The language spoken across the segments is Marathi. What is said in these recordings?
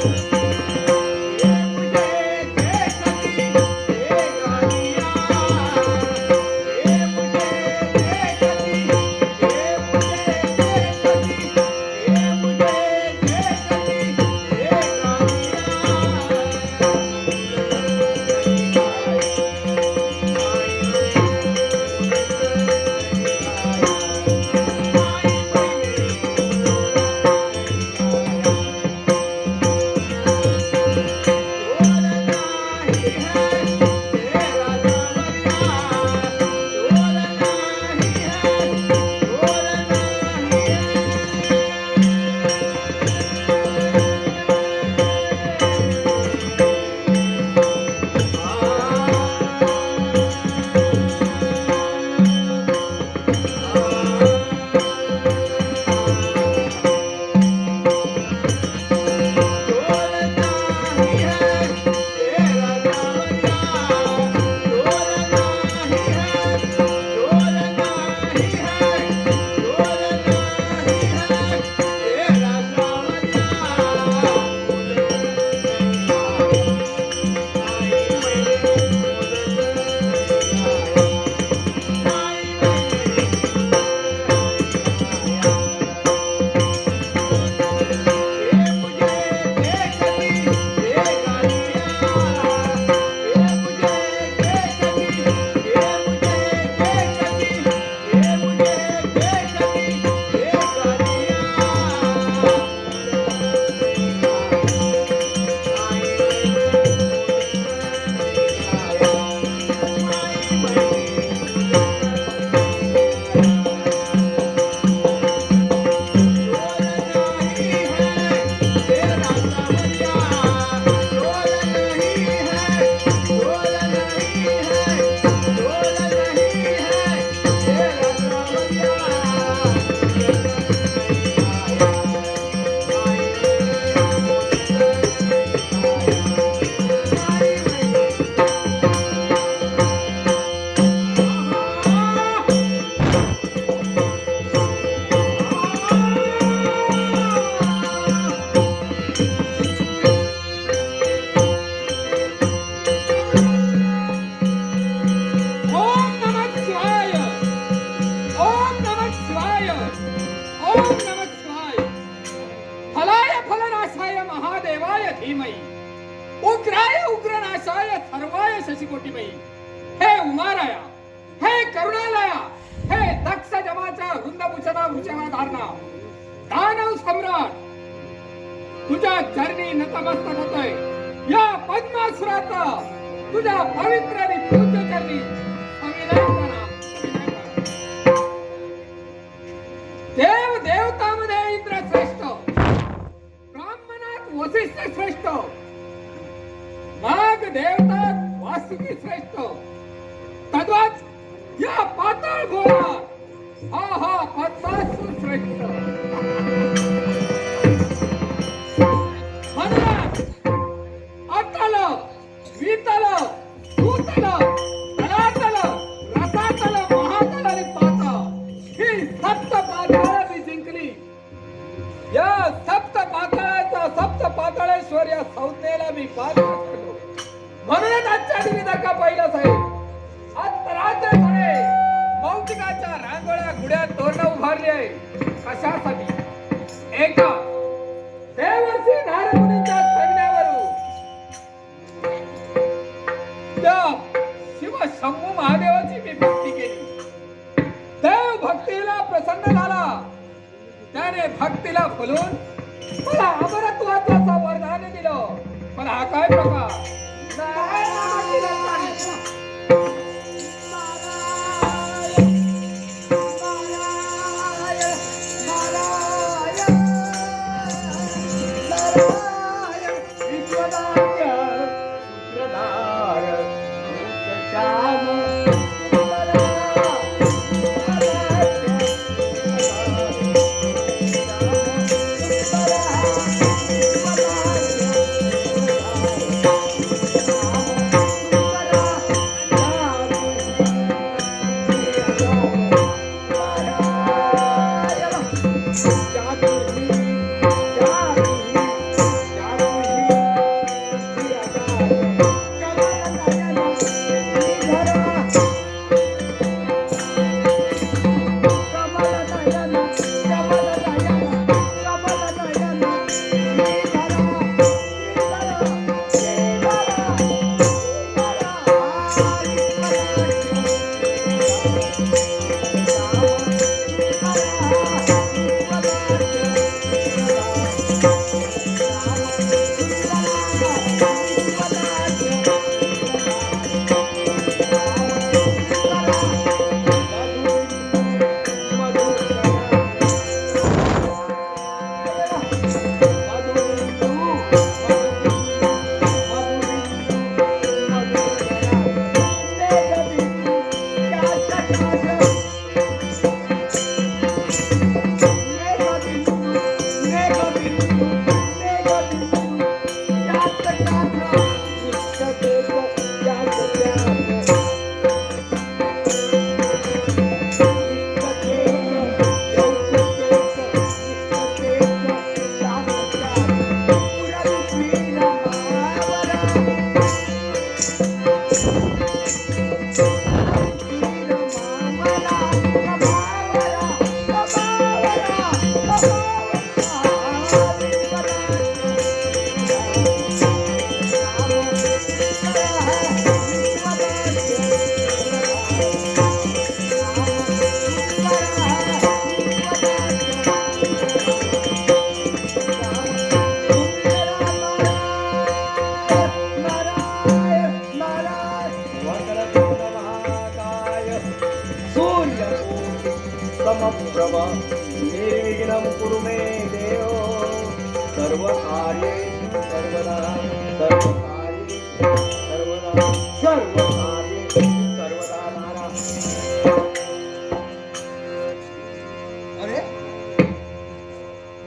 重要。देवतात श्रेष्ठ. तद्वत या पातळ गोळा हा हा पद्मासुर श्रेष्ठ म्हणूनच वितल भूतल तलातल रसातल महातल आणि ही सप्त पाताळ मी जिंकली. या सप्त पाताळाचा सप्त पाताळेश्वर या संस्थेला मी पात्र म्हणूनच आजच्या दिवशी जर का आहे अंतराचे सडे मौतिकाच्या रांगोळ्या गुड्या तोरणं उभारली आहे. कशासाठी? एका देवर्षी नारदमुनीच्या संज्ञावरून. त्या शिव शंभू महादेवाची मी भक्ती केली. देव भक्तीला प्रसन्न झाला. त्याने भक्तीला फुलून मला अमरत्वाचं वरदान दिलं. पण हा काय प्रकार?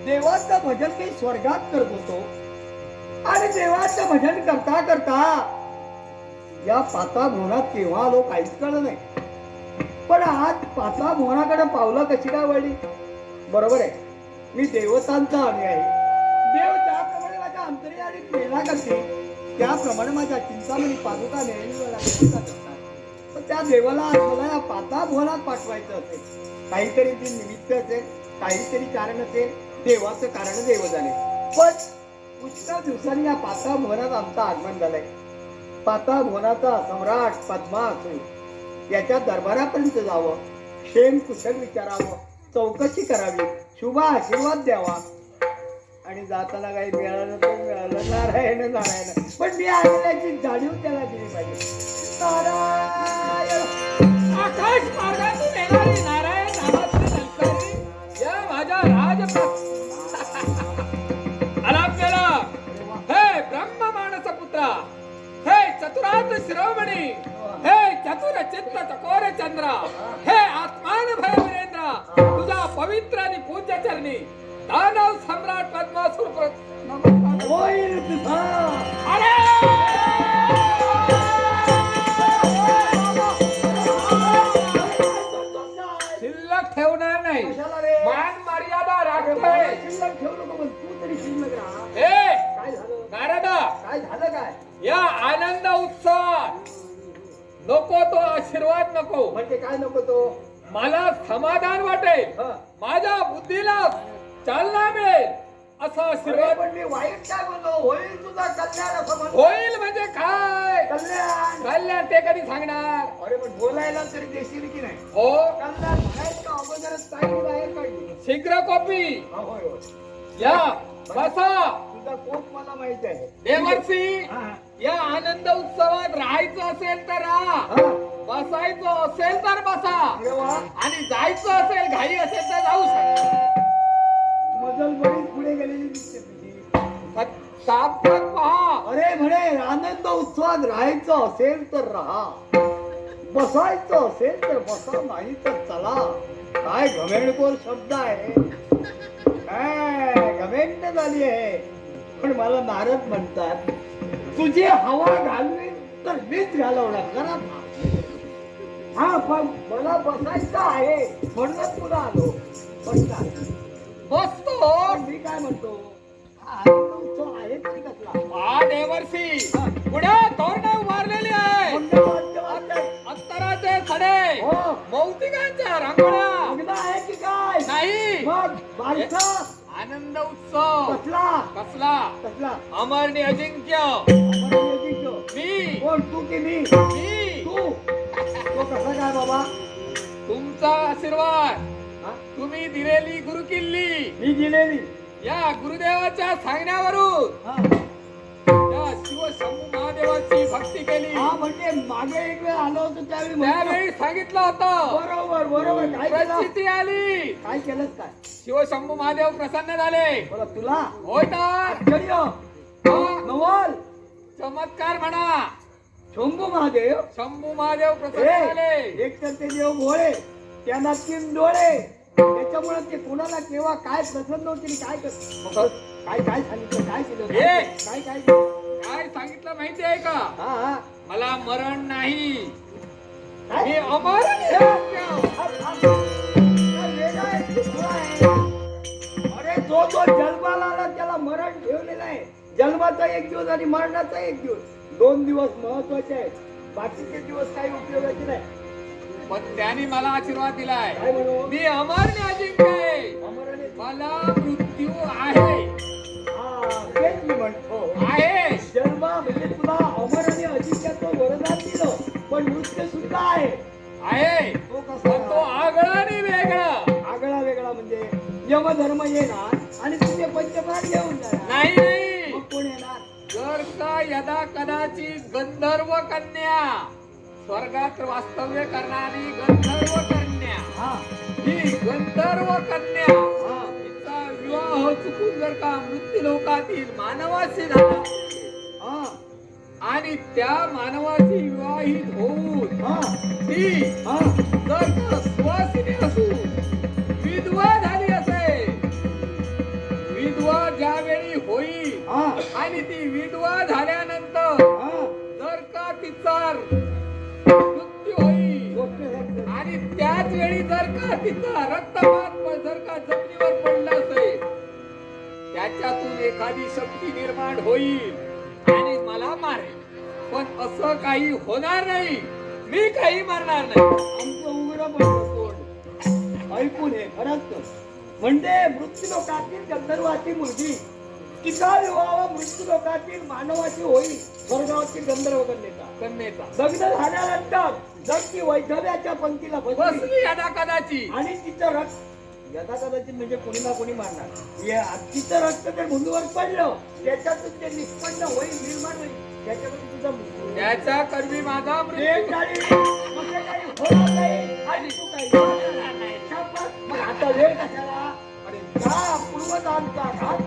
देवाचं भजन मी स्वर्गात करत होतो. आणि देवाचं भजन करता करता या पाता मोहरात केव्हा आलो काहीच कळलं नाही. पण आज पाता मोहराकडे पावलं कशी काय वळली? बरोबर आहे. मी देवतांचा अनुयायी. माझ्या आणि प्रेरणा करते त्याप्रमाणे माझ्या चिंतामणी पादुका नेहमी पण त्या देवाला मला या पाता भुवनात पाठवायचं असेल. काहीतरी ती निमित्त असेल काहीतरी कारण असेल देवाचं कारण देव झाले पण पुष्कळ दिवसांनी या पाता भवनात आमचं आगमन झालंय. पाता भवनाचा सम्राट पद्मा असून याच्या दरबारापर्यंत जावं क्षेम कुशल विचारावं चौकशी करावी शुभ आशीर्वाद द्यावा आणि जाताना काही मिळालं तर मिळालं नारायण नारायण. पण मी आलेल्याची जाणीव त्याला दिली पाहिजे. नारायण! आकाश मार्गातून येणारी नारायण नावाची ललकारी या माझ्या राज आलाप्याला हे ब्रह्म मानस पुत्रा हे चतुरात शिरोमणी हे चतुर चित्त चकोर चंद्र हे आत्मान भय वीरेंद्र तुझा पवित्र आणि पूज्य चरणी दानव नमस्कार होईल शिल्लक ठेवणार नाही. कशाला रे? मान मर्यादा अरे राखतोय. बाबा, शिल्लक ठेवू नको पण तू तरी शिल्लक राहा. हे काय झालं? नारदा. काय झालं काय? या आनंद उत्सवात. नको तो आशीर्वाद नको. म्हणजे काय नको तो? मला समाधान वाटेल. माझ्या बुद्धीला चालना मिळेल. असा आशीर्वाद. मी वाईट काय बोलतो? होईल तुझा कल्याण असं म्हणतो होईल म्हणजे काय? कल्याण. कल्याण ते कधी सांगणार? अरे पण बोलायला तरी देशील की नाही? हो. कल्याण म्हणायचं अगोदरच काय बाहेर काढली. शीघ्र कॉपी. हा, होय होय. या बसा. तुझा कोप मला माहीत आहे. देवर्षी हा, या आनंद उत्सवात राहायचं असेल तर राहा. हा. बसायचं असेल तर बसा. अरे वा. आणि जायचं असेल घाई असेल तर जाऊ शकता सार्थक पहा अरे म्हणे आनंद उत्सवात राहायचं असेल तर राहा. बसायचं असेल तर बसा नाही तर चला. काय घमेंडखोर शब्द आहे काय घमेंड झाली आहे पण मला नारद म्हणतात तुझी हवा घालवी तर मीच घालवणार करा हा पण मला बसायचं आहे म्हणूनच तुला आलो. पण मी काय म्हणतो? हा देवर्षी. पुढे तोरण उभारलेली आहे? अंतराचे सडे. हो. मौतिकांच्या रांगोळ्या. आहे की काय? नाही. मग आनंद उत्सव. कसला? कसला? कसला? अमरणी अजिंक्य. मी. कोण? तू की मी? मी. तू. तो कसा काय बाबा? तुमचा आशीर्वाद. हा? तुम्ही दिलेली गुरुकिल्ली. मी दिलेली. या गुरुदेवाच्या सांगण्यावरून त्या शिव शंभू महादेवाची भक्ती केली. हा, म्हणजे मागे एक वेळ आलो होतो त्यावेळी. त्यावेळी सांगितलं होतं. बरोबर बरोबर. काय केलं? प्रचिती आली. काय केलं काय? शिव शंभू महादेव प्रसन्न झाले. बोला तुला? होय तर? आश्चर्य. हा, नवल. चमत्कार म्हणा. शंभू महादेव शंभू महादेव प्रसन्न झाले. एक तर ते देव भोळे त्यांना तीन डोळे. त्याच्यामुळे ते कोणाला केव्हा काय प्रसन्न होतील काय कर- काय काय सांगितलं? काय केलं! काय काय केलं? काय सांगितलं माहिती आहे का? हा हा. मला मरण नाही. काय? मी अमर आहे. अरे जो जो जन्माला आला त्याला मरण ठेवलेलं आहे. जन्माचा एक दिवस आणि मरणाचा एक दिवस. दोन दिवस महत्त्वाचे आहेत. बाकीचे दिवस काही उपयोगाचे नाही. पण त्याने मला आशीर्वाद दिलाय. मी अमर ने अजिंक्य आहे. मला मृत्यू आहे. म्हणतो आहे. जन्म म्हणजे तुला अमर आणि अजिंक्याचं वरदान दिलं पण नृत्य सुद्धा आहे आहे तो पण तो कसा आगळा आणि वेगळा. आगळा वेगळा म्हणजे यमधर्म येणार आणि तुझे पंचप्राण घेऊन जाणार. नाही नाही. कोण येणार? जर का यदा कदाची गंधर्व कन्या स्वर्गात वास्तव्य करणारी गंधर्व कन्या. हा. ही गंधर्व कन्या. हा. तिचा विवाह चुकून जर का मृत्यू लोकातील मानवाशी झाला. हा. आणि त्या मानवाची विवाहित होऊन हा. ती हा. जर का सुवासिनी असून विधवा झाली असेल. विधवा ज्यावेळी होईल हा. आणि ती विधवा झाल्यानंतर हा. जर का तिचा त्याच वेळी जर का तिचा रक्तपात जर का जमिनीवर पडला असेल त्याच्यातून एखादी शक्ती निर्माण होईल आणि मला मारेल. पण असं काही होणार नाही. मी काही मारणार नाही. आमचं उग्र पडलं ऐकून हे खरंच म्हणजे मृत्यू लोकातील गंधर्वाची मुलगी. तिचा विवाह मृत्यू लोकातील मानवाची होईल स्वर्गावरती गंधर्व कन्येचा कन्येचा लग्न झाल्यानंतर जर ती वैधव्याच्या पंक्तीला बसली यदा कदाची. आणि तिचं रक्त यथा कदाचित म्हणजे कोणी ना कोणी मारणार. तिचं रक्त ते भूमीवर पडलं त्याच्यातून ते निष्पन्न होईल निर्माण होईल त्याच्यामध्ये तुझा मृत्यू. त्याच्या कर्मी माझा मृत्यू. आता वेळ कशाला? अरे का पूर्वजांचा घात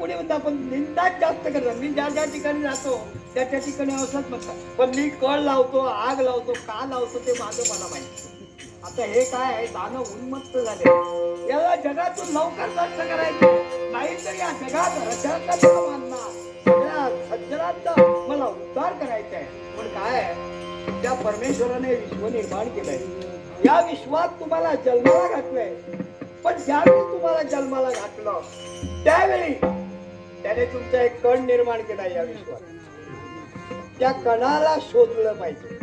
कुणी म्हणता पण निंदाच जास्त करतो मी ज्या ज्या ठिकाणी जातो त्या त्या ठिकाणी असंच म्हणतात. पण मी कळ लावतो आग लावतो का लावतो ते माझं मला माहिती आता हे काय आहे? दानव उन्मत्त झाले. याला जगातून लवकर नष्ट करायचं. नाही तर या जगात रचनाचा सज्जनांचा मला उद्धार करायचा आहे. पण काय आहे? त्या परमेश्वराने विश्व निर्माण केलंय. या विश्वात तुम्हाला जन्माला घातलंय. पण ज्यावेळी तुम्हाला जन्माला घातलं त्यावेळी त्याने तुमचा एक कण निर्माण केला या विश्वात. त्या कणाला शोधलं पाहिजे.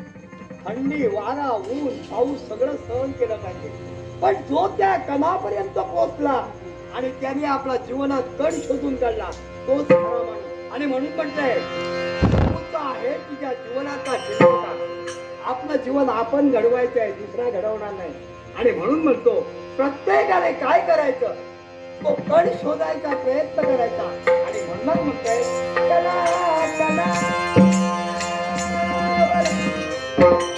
थंडी वारा ऊन पाऊस सगळं सहन केलं पाहिजे. पण जो त्या कणापर्यंत पोहोचला आणि त्याने आपला जीवनात कण शोधून काढला तोच खरा माणूस. आणि म्हणून म्हटलंय आहे तुझ्या जीवनाचा आपलं जीवन आपण घडवायचं आहे दुसरा घडवणार नाही. आणि म्हणून म्हणतो प्रत्येकाने काय करायचं? तो कण शोधायचा प्रयत्न करायचा. Thank you.